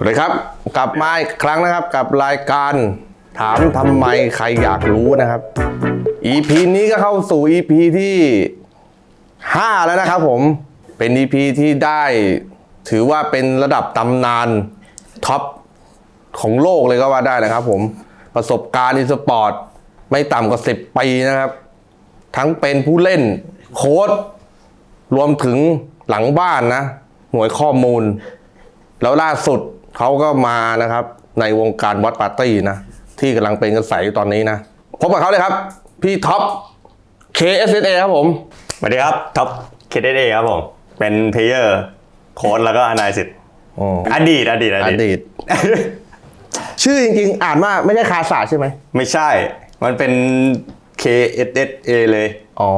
สวัสดีครับ กลับมาอีกครั้งนะครับกับรายการถามทำไมใครอยากรู้นะครับ EP นี้ก็เข้าสู่ EP ที่ 5 แล้วนะครับผมเป็น EP ที่ได้ถือว่าเป็นระดับตำนานท็อปของโลกเลยก็ว่าได้นะครับผมประสบการณ์อีสปอร์ตไม่ต่ำกว่า 10 ปีนะครับ ทั้งเป็นผู้เล่นโค้ดรวมถึงหลังบ้านนะ หน่วยข้อมูล แล้วล่าสุด เขาก็มานะครับ ในวงการวัดปาร์ตี้นะ ที่กำลังเป็นกระแสอยู่ตอนนี้นะพบกับเขาเลยครับ พี่ท็อป KSSA ครับผมสวัสดีครับท็อปเคเดเอครับผม เป็นเพลเยอร์โค้ดแล้วก็นายสิทธิ์อ๋ออดีตอดีตออดีตดีต ชื่อจริงๆ อ่านว่าไม่ใช่คาสาใช่ไหม ไม่ใช่ มันเป็น KSSA เลย อ๋อ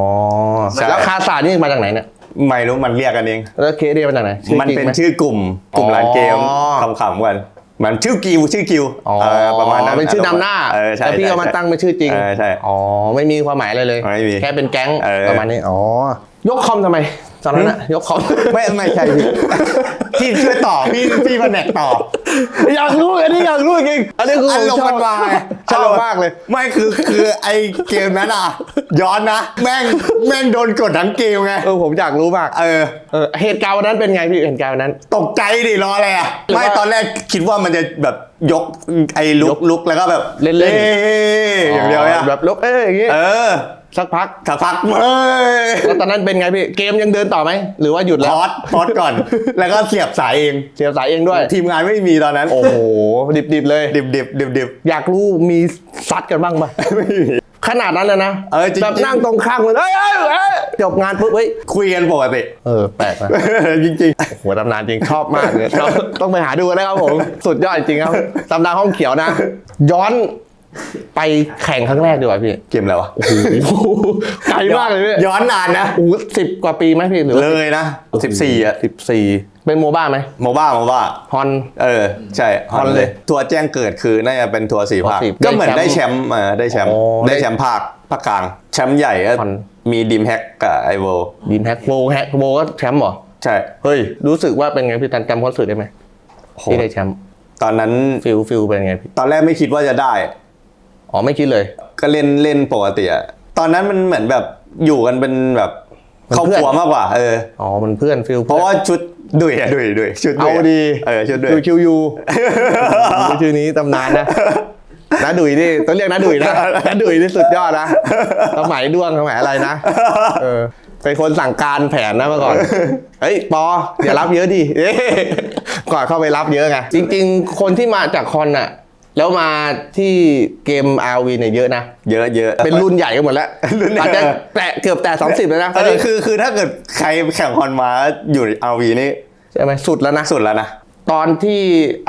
ใช่แล้วคาสานี่มาจากไหนเนี่ย ไม่รู้มันเรียกกันเอง แล้วเคเมาจากไหนชื่อมันจริงเป็นไห ชื่อกลุ่มกลุ่มอ๋อร้านเกมขำๆกันมันชื่อกิวชื่อกิวอ๋อเออประมาณนั้นเป็นชื่อนำหน้าเออใช่แต่พี่ก็มาใช่ตั้งเป็นชื่อจริง เออใช่ อ๋อ ไม่มีความหมายอะไรเลย ไม่มีแค่เป็นแก๊งเออ ประมาณนี้ อ๋อ ยกคอมทำไมตอนนั้นอะยกคอม ไม่ไม่ใช่พี่ที่ช่วยต่อพี่พี่มาแหนกต่อ อยากรู้อันนี้อยากรู้จริงๆอันนี้คืออาผมรมชณ์อบมันมาไงชอบมากเลย ไม่คือคือไอเกมนั้นอะ ย้อนนะ แม่งแม่งโดนกดทั้งเกมไงเออผมอยากรู้มากเออเออเหตุการณ์วันนั้นเป็นไงพี่เหตุการณ์วันนั้น ตกใจดิรออะไรอะหรือว่าไม่ตอนแรกคิดว่ามันจะแบบยกไอ้ลุยกกลุกแล้วก็แบบเล่นๆอ้อย่างเดียวเนี่ย แบบลบเอ้ยอย่างงี้เออ สักพักสักพักเอ้ยแล้วตอนนั้นเป็นไงพี่เกมยังเดินต่อไหมหรือว่าหยุดพแล้วอดพอดก่อน แล้วก็เสียบสายเอง เสียบสายเองด้วย ทีมงานไม่มีตอนนั้น โอ้โหดิบๆเลยดิบดิบดิบดิบอยากรู้มีซัดกันบ้างปะไม่มีขนาดนั้นเลยนะเออจริงๆแบบนั่งตรงข้างเลยเอ้ยเอ้ยเอ้ยจบงานปุ๊บเฮ้ยคุยกันปกติเออแปลกนะจริงโหตำนานจริงชอบมากเลยชอบต้องไปหาดูนะครับผม สุดยอดจริงครับตำนานห้องเขียวนะ ย้อน ไปแข่งครั้งแรกดีกว่าพี่ๆเกมอะไรวะโอ้โหไกลมากเลยพี่ย้อนนานนะโอ้สิบกว่าปีไหมพี่หรือเลยนะสิบสี่อะสิบสี่เป็นโมบ้าไหมโมบ้าโมบ้าฮอนเออ ใช่ฮอนฮอนเลเลยยทัวร์แจ้งเกิดคือน่าจะเป็นทัวร์สี่ภาคสี่ก็เหมือนได้ได้แชแชมป์มป์เออได้แชมป์อ๋อได้แชมป์ภาคภาคกลางแชมป์ใหญ่ก็ฮอนมีดิมแฮกกับไอโวดีมแฮกโบแฮกโบก็แชมป์เหรอใช่เฮ้ยรู้สึกว่าเป็นไงพี่ตันจำคอนเสิร์ตได้ไหมโหที่ได้แชมป์ตอนนั้นฟิลฟิลเป็นไงพี่ตอนแรกไม่คิดว่าจะได้ อ๋อไม่คิดเลย ก็เล่นเล่นปกติอะตอนนั้นมันเหมือนแบบอยู่กันเป็นแบบเป็นครอบเพื่คอนรัวมากกว่า เอออ๋อมันเพื่อนฟิลเพราะว่าชุดดุยอะดุยดุยชุดดุเอายอะดีเออชุดดุยดูคิวยูดูชื่อนี้ตำนานนะน้าดุยนี่ต้องเรียกน้าดุยนะน้าดุยนี่สุดยอดนะสมัยด้วงสมัยอะไรนะเออเป็นคนสั่งการแผนนะเมื่อก่อน เฮ้ยปออย่ารับเยอะดิเอ๊ะก่อนเข้าไปรับเยอะไงจริง ๆ คนที่มาจากคอนน่ะ แล้วมาที่เกม RV เนี่ยเยอะนะ เยอะเยอะเป็นรุ่นใหญ่กันหมดแล้วรุ่นใหญ่อาจจะแตะเกือบแตะสองสิบแล้วนะเออคือคือถ้าเกิดใครแข่งฮอนมาอยู่อาวีนี่ใช่ไหมสุดแล้วนะสุดแล้วนะ ตอนที่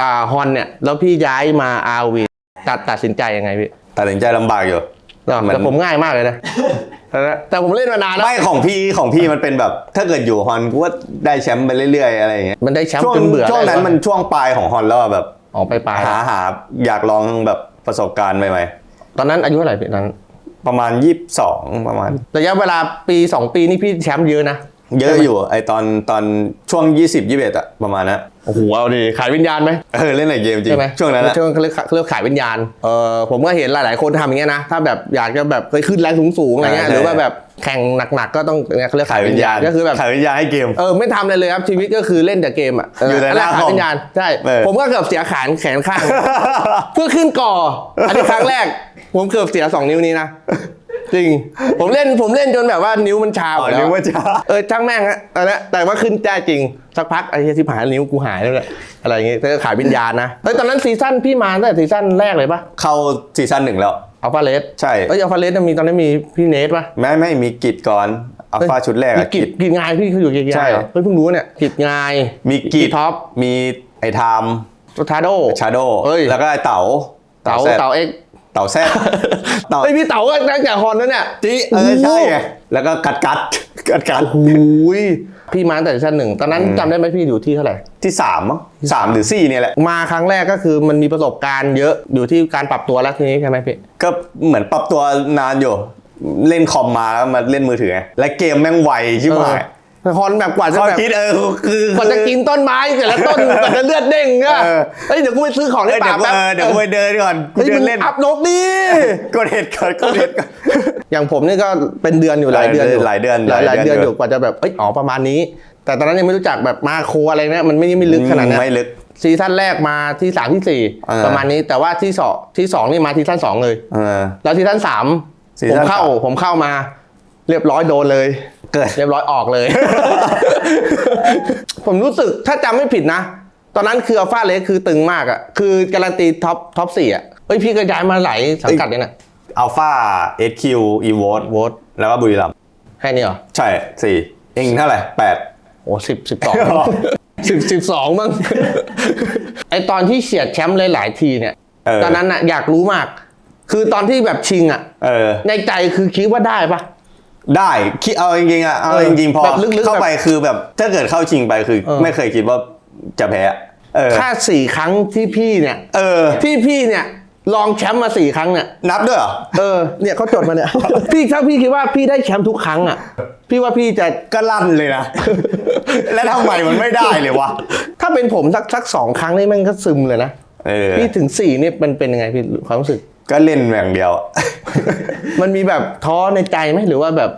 อ่าฮอนเนี่ย แล้วพี่ย้ายมา RV ตัดตัดสินใจยังไงพี่ ตัดสินใจลำบากอยู่เหมือนแต่ผมง่ายมากเลยนะ แต่ผมเล่นมานานแล้ว ไม่ของพี่ของพี่มันเป็นแบบ ถ้าเกิดอยู่ฮอนกูว่าได้แชมป์ไปเรื่อยๆอะไรอย่างเงี้ย มันได้แชมป์ช่วงจนเบื่อช่วงนั้นได้ปะมันช่วงปลายของฮอนแล้วอะแบบ ออกไปปลายหาหาอยากลองแบบประสบการณ์ใหม่ตอนนั้นอายุเท่าไหร่พี่ตอนนั้นๆประมาณยี่สิบสองประมาณ ระยะเวลาปี2ปีนี่พี่แชมป์เยอะนะ เยอะอยู่ไอตอนตอนช่วง 20 21อะประมาณนั้นโอ้โหเอาดิขายวิญญาณไหมเออเล่นในเกมจริงใช่ไหมช่วงนั้นอะช่วงเขาเรียกเขาเรียกขายวิญญาณเออผมก็เห็นหลาย ๆ คนทำอย่างเงี้ยนะถ้าแบบอยากจะแบบเคยขึ้นแรงสูง ๆ อะไรเงี้ยหรือว่าแบบแข่งหนัก ๆ ก็ต้องเนี่ยเขาเรียกขายวิญญาณก็คือแบบขายวิญญาณให้เกมเออไม่ทำอะไรเลยครับชีวิตก็คือเล่นแต่เกมอะเอยู่แต่หน้าขายคอมวิญญาณใช่เออผมก็เกือบเสียขานแขนข้าง เพื่อขึ้นก่ออันนี้ครั้งแรก ผมเกือบเสียสองนิ้วนี้นะ จริง ผมเล่นผมเล่นจนแบบว่านิ้วมันชาหมอ๋อดแล้นึวกว่าจะเออช่างแม่งฮะตอนนี้แต่ว่าขึ้นได้จริง สักพักไอ้เหี้ยที่หายนิ้วกูหายแล้วแหละอะไรอย่างงี้แต่ก็ขายวิญญาณนะเฮ้ยตอนนั้นซีซั่นพี่มาตั้งแต่ซีซั่นแรกเลยปะเข้าซีซั่นหนึ่งแล้ว อัลฟาเลสใช่ เอ้ยอัลฟาเลสมีตอนนั้นมีพี่เนทปะ ไม่ไม่มีกิจก่อนอัลฟาชุดแรกมีอะกิจกิจงายพี่เขาอยู่กิจใช่งายเหรอเฮ้ยเพิ่งรู้เนี่ยกิจงายมีกิจท็อปมีไอไทม์ทาโด ชาโดเอ้ย แล้วก็ไอเต๋าเต๋าแซด เต๋าเอ็ก เต๋าแซดเต๋าเฮ้ยพี่เต๋าก็ตั้งแต่ฮอนแล้วเนี่ยจีเออใช่ไงแล้วก็กัดกัดกัดกัดโอ้ยพี่มาตั้งแต่ซีซั่นหนึ่งตอนนั้นจำได้ไหมพี่อยู่ที่เท่าไหร่ที่สามมั้งสามหรือสี่เนี่ยแหละมาครั้งแรกก็คือมันมีประสบการณ์เยอะอยู่ที่การปรับตัวแล้วทีนี้ใช่ไหมพี่ก็เหมือนปรับตัวนานอยู่เล่นคอมมาแล้วมาเล่นมือถือไงและเกมแม่งไวใช่ไหมเออฮอนแบบกว่าจะเขาแบบคิดเออคือกว่าจะกินต้นไม้แต่ละต้นกว่าจะเลือดเด้งเนี่ยเออเฮ้ยเดี๋ยวกูไปซื้อของในเอ้ยป่าเดี๋ยวกูแป๊บเออเดี๋ยวกูไปเดินก่อนกูเฮ้ยเดิมึนงเล่นอัพนกดิกดเห็ดก่อนกดเห็ดก่อนอย่างผมนี่ก็เป็นเดือนอยู่หลายเดือนอยู่หลายเดือนหลายหลายหลายเดืเดืออนนอยู่กว่าจะแบบเอ้ยอ๋อประมาณนี้ แต่ตอนนั้นยังไม่รู้จักแบบมาโครอะไรเนี่ยมันไม่ไม่ลึกขนาดนั้นไม่ลึกซีซั่นแรกมาที่สามที่สี่เออประมาณนี้แต่ว่าที่สองที่สองนี่มาที่ซั่นสองเลยเออแล้วซีซั่นสามซีผมซั่นเข้าสามผมเข้ามา เรียบร้อยโดนเลย เกิดเรียบร้อยออกเลย ผมรู้สึกถ้าจำไม่ผิดนะ ตอนนั้นคืออัลฟาเลสคือตึงมากอะ่ะ คือการันตีท็อปท็อปสี่อะเฮ้ยพี่ก็ย้ายมาหลายสังกัดเลยนะอัลฟาเอสคิวอีโวตโวตแล้วก็บุรีรัมย์แค่นี้เหรอ ใช่สี่เองเท่าไหร่แปดโอ้สิบสิบสองสิบสิบสองมั้งไอตอนที่เฉียดแชมป์หลาย ๆ ทีเนี่ยเออตอนนั้นอะอยากรู้มาก คือตอนที่แบบชิงอะเออในใจคือคิดว่าได้ปะ ได้คิดเอาจริงๆอะเอาเออจริงๆพอแบบลึกๆเข้าไปคือแบบถ้าเกิดเข้าชิงไปคือ เออ ไม่เคยคิดว่าจะแพ้อะเออ ถ้าสี่ครั้งที่พี่เนี่ยเออ ที่พี่เนี่ยลองแชมป์มาสี่ครั้งเนี่ย นับด้วยเหรอ เออ เนี่ยเขาจดมาเนี่ย พี่ถ้าพี่คิดว่าพี่ได้แชมป์ทุกครั้งอะ พี่ว่าพี่จะ ก็ลั่นเลยนะ แล้วทำไมมันไม่ได้เลยวะ ถ้าเป็นผมสักสักสองครั้งนี่มันก็ซึมเลยนะ เออ พี่ถึงสี่นี่มันเป็นยังไงพี่ความรู้สึก ก็เล่นอย่างเดียวอะมันมีแบบท้อในใจไหมหรือว่าแบบ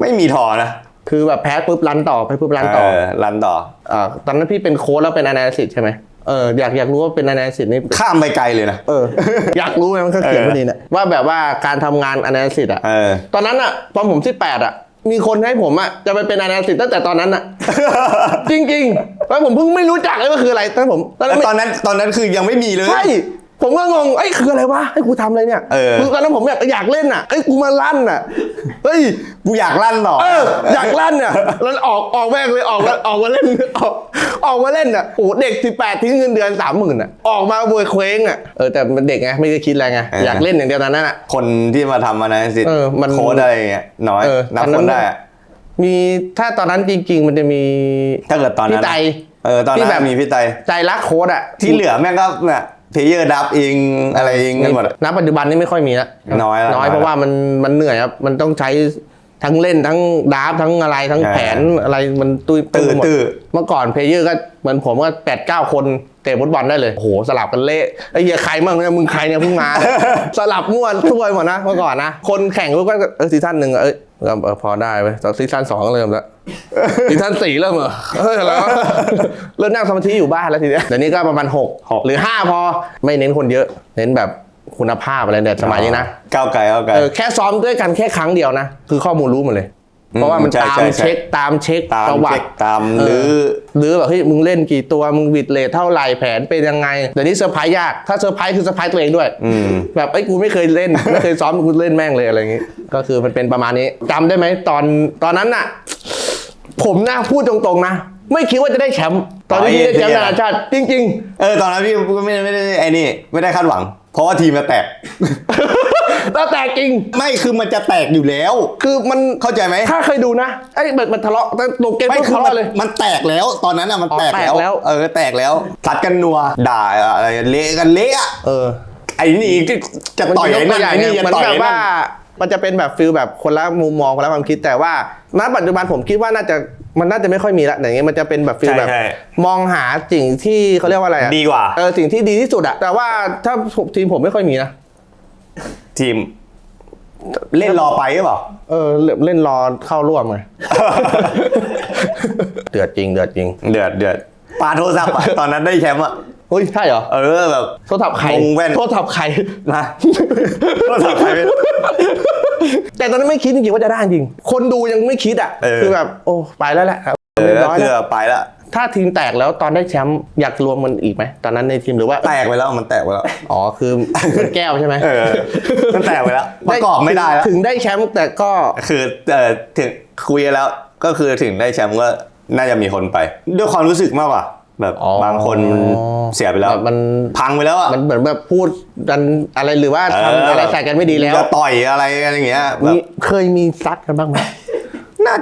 ไม่มีทอนะคือแบบแพ้ปุ๊บรันต่อไปปุ๊บรันเอต่ออรันต่อ อ่าตอนนั้นพี่เป็นโค้ชแล้วเป็นอนาลิซิสใช่ไหมเอออยากอยากรู้ว่าเป็นอนาลิซิสนี่ข้ามไปไกลเลยนะ เออ อยากรู้ไหมมันก็เขียนเออพอดีเนี่ยว่าแบบว่าการทำงานอนาลิซิสอะ เออ ตอนนั้นอะตอนผมที่แปดอะ มีคนให้ผมอะจะไปเป็นอนาลิซิสตั้งแต่ตอนนั้นอะ จริงๆแล้วผมเพิ่งไม่รู้จักเลยว่าคืออะไรตอนผมตอนนั้นแล้วไม่ ตอนนั้นตอนนั้นคือยังไม่มีเลย ใช่ ผมก็งงไอ้ยคืออะไรวะไอ้ยกูทำอะไรเนี่ยเออ คือตอนนั้นผมอยากอยากเล่นอะไอ้ยกูมาลั่นอะเฮ้ย กูอยากลั่นต่อเอออยากลั่นอะแล้วออกออกแม่งเลยออกมาออกมาเล่นออกออกมาเล่นอะโอ้เด็กสิบแปดทิ้งเงินเดือนสามหมื่นอะออกมาบวยเคว้งอะเออแต่มันเด็กไงไม่ได้คิดอะไรไงอยากเล่นอย่างเดียวตอนนั้นอะ คนที่มาทำอนาลิซิสเออมันโค้ดอะไรอย่างเงี้ยน้อยเออนับตอนนั้คนน ได้อะมีถ้าตอนนั้นจริง ๆ มันจะมี ถ้าเกิดตอนนั้นพี่ไตเออตอนที่นั้นแบบมีพี่ไตใจรักโค้ดอะที่เหลือแม่งก็เนี่ย เพลเยอร์ดับเองอะไรเองกันหมดอะ ณปัจจุบันนี่ไม่ค่อยมีละน้อยละน้อยน้อยละเพราะว่ามันมันเหนื่อยครับมันต้องใช้ทั้งเล่นทั้งดราฟต์ทั้งอะไรทั้งเออแผนอะไรมันตุ้ยตื้อไปหมดตื้อ เมื่อก่อนเพลเยอร์ก็เหมือนผมก็แปดเก้าคน เตะฟุตบอลได้เลยโอ้โหสลับกันเละไอ้เหี้ยใครมั่งเนี่ยมึงใครเนี่ยเพิ่งมา สลับม่วนทั่วไปหมดนะเมื่อก่อนนะ คนแข่งก็เออซีซั่นหนึ่งเอ้ยเริ่มเออพอได้ไปตอนซีซั่นสองก็เริ่มแล้วซีซั่นสี่เริ่มเหรอเฮ้ยแล้วเริ่มนั่งสมาธิอยู่บ้านแล้วทีเนี้ยเดี๋ยวนี้ก็ประมาณหกหกหรือห้าพอไม่เน้นคนเยอะ เน้นแบบคุณภาพอะไรเนี่ยสมัยนี้นะก้าวไกลก้าวไกลเออแค่ซ้อมด้วยกันแค่ครั้งเดียวนะ คือข้อมูลรู้หมดเลย เพราะว่ามันใช่ตามใช่ใช่ เช็คตามเช็คตามประวัเช็ติคตามเอหรือ หรือแบบเฮ้ยมึงเล่นกี่ตัวมึงบิดเลทเท่าไหร่แผนเป็นยังไงเดี๋ยวนี้เซอร์ไพรส์ยากถ้าเซอร์ไพรส์คือเซอร์ไพรส์ตัวเองด้วยอืม แบบเอ้ยกูไม่เคยเล่น ไม่เคยซ้อมกูเล่นแม่งเลยอะไรอย่างงี้ ก็คือมันเป็นประมาณนี้จำได้ไหมตอนตอนนั้นน่ะ ผมน่าพูดตรงๆนะ ไม่คิดว่าจะได้แชมป์ตอนที่พี่ได้แชมป์นานาชาติจริงเออตอนนั้นพี่ก็ไม่ไม่ได้ไอ้นี่ไม่ได้คาดหวัง เพราะว่าทีมจะแตกๆแล้วแต่จริง ไม่คือมันจะแตกอยู่แล้ว คือมันเข้าใจไหมถ้าเคยดูนะไอ้แบบมันทะเลาะแต่ลงเกมไม่ปุ๊บคือทะมันเลาะเลย มันแตกแล้ว ตอนนั้นอะมันอ๋อแตกแตกแล้วแล้ว เออแตกแล้วสัดกันนัว ด่าอะไรเละกันเละอะเออ ไอ้นี่ที่จะต่อยไอ้นั่นไอ้นี่เหจะมือนต่อยแบบไอ้ว่านั่นมันจะเป็นแบบฟิลแบบคนละมุมมองคนละความคิดแต่ว่าณปัจจุบันผมคิดว่าน่าจะ มันน่าจะไม่ค่อยมีละอย่างเงี้ยมันจะเป็นแบบฟิลแบบ ใช่ มองหาสิ่งที่เขาเรียกว่าอะไรอะดีกว่า เออสิ่งที่ดีที่สุดอะแต่ว่าถ้าทีมผมไม่ค่อยมีนะทีม เล่นรอไปหรือเปล่า เออเล่นรอเข้าร่วมไง เดือดจริงเดือดจริง เดือดเดือดปาโทรศัพท์อะ ตอนนั้นได้แชมป์อะ เฮ้ยใช่เหรอ เออแบบ โทรศัพท์ใคร วงแว่น โทรศัพท์ใคร นะ โทรศัพท์ใครไม่รู้ แต่ตอนนั้นไม่คิดจริงๆว่าจะได้จริง คนดูยังไม่คิดอะ เออ คือแบบ โอ้ ไปแล้วแหละครับเอเรีอยบร้อยเกืแล้วอบไปละถ้าทีมแตกแล้วตอนได้แชมป์อยากรวมมันอีกไหม ตอนนั้นในทีมหรือว่า แตกไปแล้วมันแตกไปแล้ว อ๋อ คือเป็นแก้วใช่ไหมเออ มันแตกไปแล้วประกอบไม่ได้แล้ว ถึงได้แชมป์แต่ก็ คือเออถึงคุยกันแล้วก็คือถึงได้แชมป์ก็น่าจะมีคนไป ด้วยความรู้สึกมากกว่า แบบอ๋อบางคนเสียไปแล้วแบบมัน พังไปแล้วอะมันเหมือนแบบพูดกันอะไรหรือว่าทำอะไรใส่กันไม่ดีแล้วจะต่อยอะไรกันอย่างเงี้ยแบมีบเคยมีซัดกันบ้างไหม น่า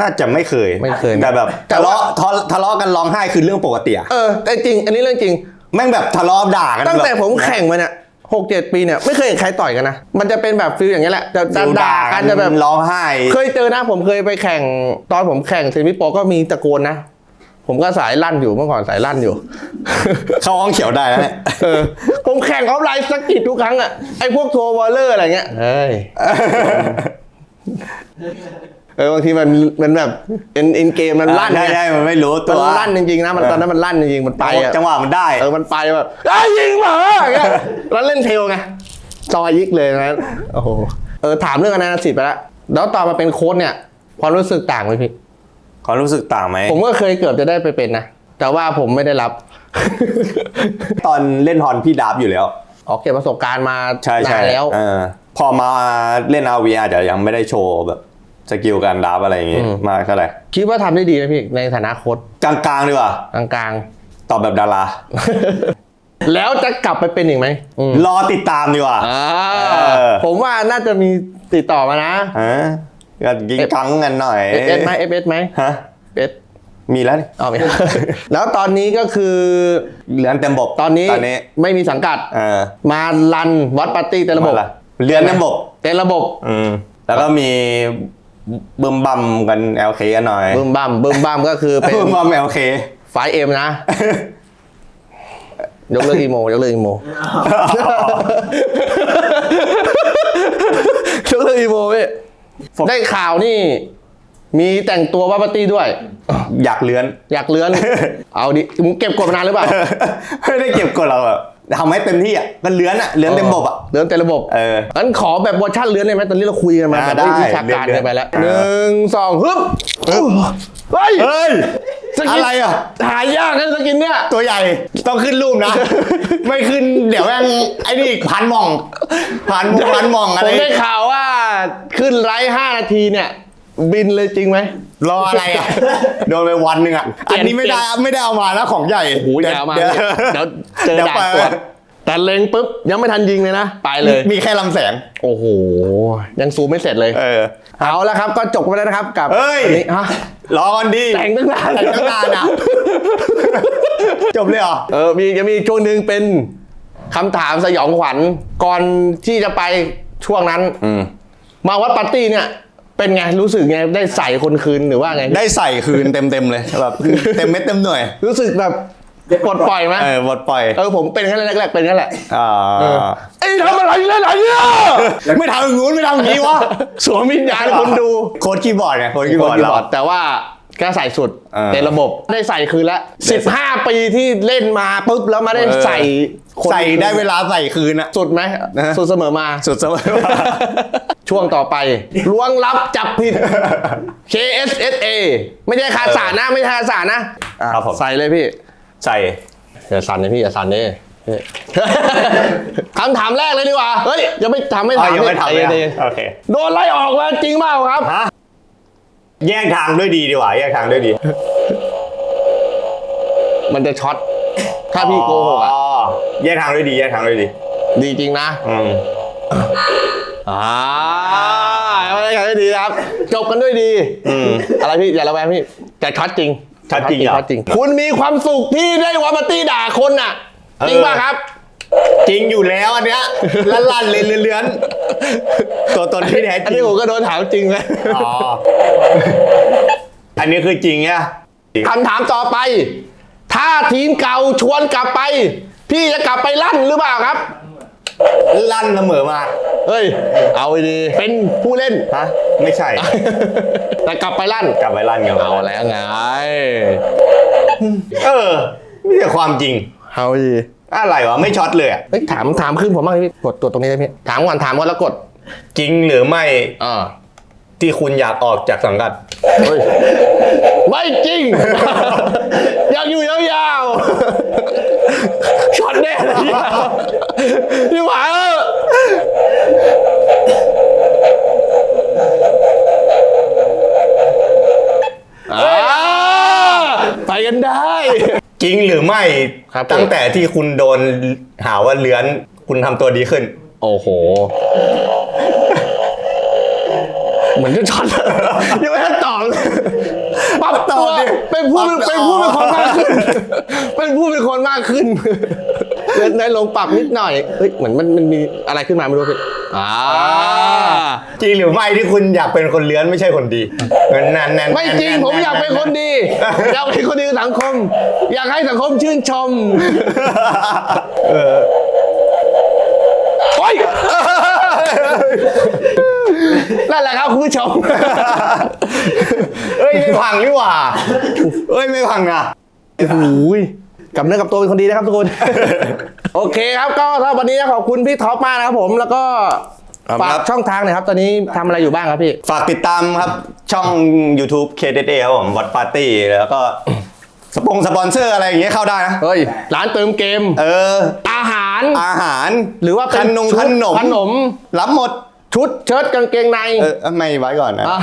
น่าจะไม่เคยไม่เคยนะแต่แบบแต่ทะว่า เลาะทะทะเลาะกันร้องไห้คือเรื่องปกติอะเออแต่จริง อันนี้เรื่องจริง แม่งแบบทะเลาะด่ากันตั้งแต่บบผมแข่งมาเนี่ยหกเจ็ดปีเนี่ยไม่เคยเห็นใครต่อยกันนะ มันจะเป็นแบบฟิลอย่างนี้ยแหละจะจะด่ากันจะแบบ ร้องไห้ เคยเจอนะผมเคยไปแข่งตอนผมแข่งเซมิโปรก็มีตะโกนนะ ผมก็สายลั่นอยู่เมื่อก่อนสายลั่นอยู่ เข้าห้องเขียวได้แล้วเนี่ยเออผมแข่งออฟไลน์สกกิดทุกครั้งอะไอพวกโทรวอลเลอร์อะไรเงี้ยเฮ้ยเออบางทีมันมันแบบเอ็นเอ็นเกมมันลั่นได้ไงได้มันไม่รู้ตัมันวลั่นจริงๆนะมันตอนนั้นมันลั่นจริงๆมันไปอะจังหวะมันได้เออมันไปแบบไอ้ยยิงเหรออย่างเงี้ยแล้วเล่นเทลไงจอยยิกเลยนะโอ้โหเออถามเรื่องอนาสิทธิ์ไปแล้วแล้วตอนมาเป็นโค้ชเนี่ยความรู้สึกต่างไหมพี่ ความรู้สึกต่างไหม ผมก็เคยเกือบจะได้ไปเป็นนะ แต่ว่าผมไม่ได้รับ ตอนเล่นฮอนพี่ดับอยู่แล้ว ออกเก็บประสบการณ์มาใช่นาใช่นแล้ว เออพอมาเล่นอาวีอาจจะยังไม่ได้โชว์แบบสกิลการดับอะไรอย่างงี้อืม มากเท่าไหร่คิดว่าทำได้ดีไหมพี่ ในฐานะโค้ชกลางๆดีกว่ากลางตอบแบบดารา ๆ แล้วจะกลับไปเป็นอีกไหมอืมรอติดตามดีกว่า อ่าเออ ผมว่าน่าจะมีติดต่อมานะ ฮะ ก็ยิงกังกันหน่อยเอสไหมเอสไหมฮะเอสมีแล้วนี่อ๋อไม่แล้วตอนนี้ก็คือเหลือนเต็มบบตอนนี้ตอนนี้ไม่มีสังกัดเออมารันวัดปาร์ตี้เต็มระบบมาละเรือนเต็มบบเต็มระบบอืมแล้วก็มีบึมบัมกัน LK กันหน่อยบึมบัมบึมบัมก็คือเป็นบึมบัม LK ไฟเอ็มนะ ยกเลิกอีโมยกเลิกอีโมยกเลิกอีโมพี่ ได้ข่าวนี่ มีแต่งตัววัดปาร์ตี้ด้วย อยากเลื้อน อยากเลื้อน เอาดิมึงเก็บกดมานานหรือเปล่าไม่ได้เก็บกดเราอะทำให้เต็มที่อะก็เลื้อนอะเลื้อนเต็มบบอะเลื้อนเต็มระบบเอองั้นขอแบบเวอร์ชันเลื้อนได้ไหมตอนนี้เราคุยกันมาอ่าแบบได้วิชาการเลื้กัอนนไปแล้วเอหอนึ่งสองฮึบเฮ้ยเฮ้ย สกินอะไรอะหายากนะสกินเนี่ย ตัวใหญ่ต้องขึ้นรูปนะ ไม่ขึ้นเดี๋ยวแม่งไอ้นี่อีกพันหมองพันหมองพันหมองอะผไรมได้ข่าวว่าขึ้นไลฟ์ห้านาทีเนี่ย บินเลยจริงไหม รออะไรอะโดนไปวันหนึ่งอะเปลี่อัยนนนี้ไม่ได้ไม่ได้เอามานะของใหญ่โอ้โหเดี๋ยวเอามาเดี๋ยวเดี๋ยวเจอเดี๋ยวด่านไปตรวจ แต่เล็งปุ๊บยังไม่ทันยิงเลยนะ ไปเลย มีแค่ลำแสง โอ้โห ยังซูมไม่เสร็จเลย เออ เอาแล้วครับก็จบไปแล้วนะครับกับเฮ้ย อันนี้ฮะรอก่อนดีแต่งตั้งนานแต่งตั้งนานอะจบเลยเหรอ เออมีจะมีช่วงหนึ่งเป็นคำถามสยองขวัญก่อนที่จะไปช่วงนั้น อืม มาวัดปาร์ตี้เนี่ย เป็นไงรู้สึกไงได้ใส่คนคืนหรือว่าไง ได้ใส่คืนเต็มเต็มๆเลยแบบเต็มเม็ดเต็มหน่วย รู้สึกแบบ ปลดปล่อยไหมเออบทปล่อยเออผมเป็นแค่แรกๆเป็นแค่แหละอ่าไอ้ยทำอะไรเล่นอะไรเนี่ยไม่ทำอย่างนู้นไม่ทำอย่างนี้วะสวมวิญญาณคนดูโค้ดคีย์บอร์ดไงโค้ดคีย์บอร์ดคีย์เราบอร์ดแต่ว่าก็ใส่สุดเออในระบบได้ใส่คืนแล้ว15 ปีที่เล่นมาปุ๊บแล้วมาได้ใส่คนใส่ได้เวลาใส่คืนอะสุดไหมนะสุดเสมอมาสุดเสมอช่วงต่อไปล้วงลับจับผิด KSSA ไม่ใช่คาสานะไม่ใช่คาสานะอะครับผมใส่เลยพี่ ใส่ อย่าสั่นเลยพี่อย่าสั่นเลยเฮ้ยคำถามแรกเลยดีกว่า เฮ้ยยังไม่ถามไม่อ๋อถามยังไม่ทำเลยใจอะเย็นโอเคๆโดนไล่ออกมาจริงเปล่าครับ ฮะแยกทางด้วยดีดีกว่าแยกทางด้วยดีมันจะช็อตถ้าพี่โกหกอะอ๋อแยกทางด้วยดีแยกทางด้วยดี ดีจริงนะ อืม อ่าไม่ได้กันด้วยดีครับ จบกันด้วยดี อืม อะไรพี่อย่าระแวงพี่แต่ช็อตจริง ช็อตจริงเหรอช็อตจริง คุณมีความสุขที่ได้วาปาร์ตี้ด่าคนน่ะ จริงป่ะครับ จริงอยู่แล้วอันเนี้ยลั่นลั่นๆเลือนเลือนๆตัวตนที่แท้อันจรินี้งผมก็โดนถามจริงไหมอ๋ออันนี้คือจริงเนี่ยคำถามต่อไป ถ้าทีมเก่าชวนกลับไป พี่จะกลับไปลั่นหรือเปล่าครับ ลั่นเสมอมา เฮ้ย เอาดีเป็นผู้เล่น ฮะ ไม่ใช่ แต่กลับไปลั่น กลับไปลั่นกันเอาแล้วไง เออไม่ใช่ความจริง เอาดีอะไรวะ ไม่ช็อตเลยอะเฮ้ยถามถามขึ้นผมบ้างพี่กดตัวตรงนี้ได้พี่ถามก่อนถามก่อนแล้วกดจริงหรือไม่อ่าที่คุณอยากออกจากสังกัด เฮ้ยไม่จริง อยากอยู่ยาวๆช็อตแน่เลยพี่หวาเออ จริงหรือไม่ครับ ตั้งแต่ที่คุณโดนหาว่าเลื้อนคุณทำตัวดีขึ้น โอ้โห เหมือนจะช็อตยังไม่ทันตอบเลยปรับตตัอวบดิเป็นผู้ปรับเป็นผู้เป็นคนมากขึ้น เป็นผู้เป็นคนมากขึ้นเกิ นน้อยลงปรับนิดหน่อยเฮ้ยเหมือนมันมันมีอะไรขึ้นมาไม่รู้พี่อ่าจริงหรือไม่ที่คุณอยากเป็นคนเลื้อนไม่ใช่คนดีนั่นนั่นนั่นไม่จริงผมอยากเป็นคนดีอยากเป็นคนดีกับสังคม อยากให้สังคมชื่นชมเออโอ้ยนั่นแหละครับคุณผู้ชม เอ้ยไม่พังนี่หว่า เอ้ยไม่พังนะโอ้โหย กลับเนื้อกลับตัวเป็นคนดีนะครับทุกคน โอเคครับก็ถ้าวันนี้ขอบคุณพี่ท็อปมากนะครับผมแล้วก็ฝากช่องทางหน่อยครับ ตอนนี้ทำอะไรอยู่บ้างครับพี่ ฝากติดตามครับช่อง YouTube KDA ครับผมวัดปาร์ตี้แล้วก็สปงสปอนเซอร์อะไรอย่างเงี้ยเข้าได้นะ เฮ้ย ร้านเติมเกม เออ อาหาร อาหารหรือว่าเป็ขนนมชุขดนมขนม รับหมด ชุดเชิ้ตกางเกงในเออไม่ไว้ก่อนนะะ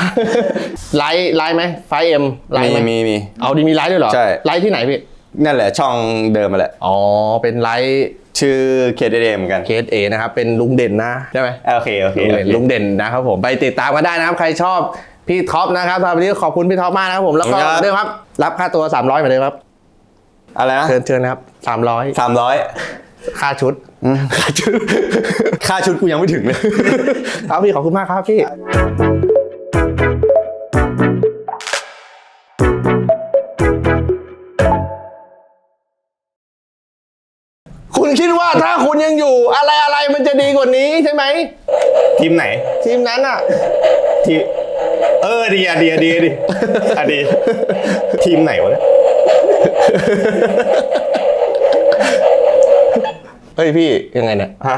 ไลฟ์ไลฟ์ไหมไฟเอ็มไลฟ์มีไหมมีมี เอาดีมีไลฟ์ด้วยเหรอใช่ ไลฟ์ที่ไหนพี่ นั่นแหละช่องเดิมมาแหละ อ๋อ เป็นไลฟ์ชื่อ KDA เหมือนกันเคสเอนะครับ เป็นลุงเด่นนะใช่ไหมโอเคโอเคลุงโอเด่นเคลุงเด่นนะครับผมไปติดตามกันได้นะครับ ใครชอบพี่ท็อปนะครับสำหรับวันนี้ขอบคุณพี่ท็อปมากนะครับผมแล้วก็ครับเดิมครับ รับค่าตัว 300เหมือนเดิมครับอะไรนะเชิญเชิญนะครับ300สามร้อยค่าชุดค่าชุด ค่าชุดกูยังไม่ถึงเลยครับพี่ขอบคุณมากครับพี่ คุณคิดว่าถ้าคุณยังอยู่ อะไรอะไรมันจะดีกว่านี้ใช่ไหมทีมไหน ทีมนั้นอะ ทีเออดีอะดีอะดีอะดีอะดี ทีมไหนวะเนี่ยเฮ้ยพี่ยังไงเนี่ยฮะ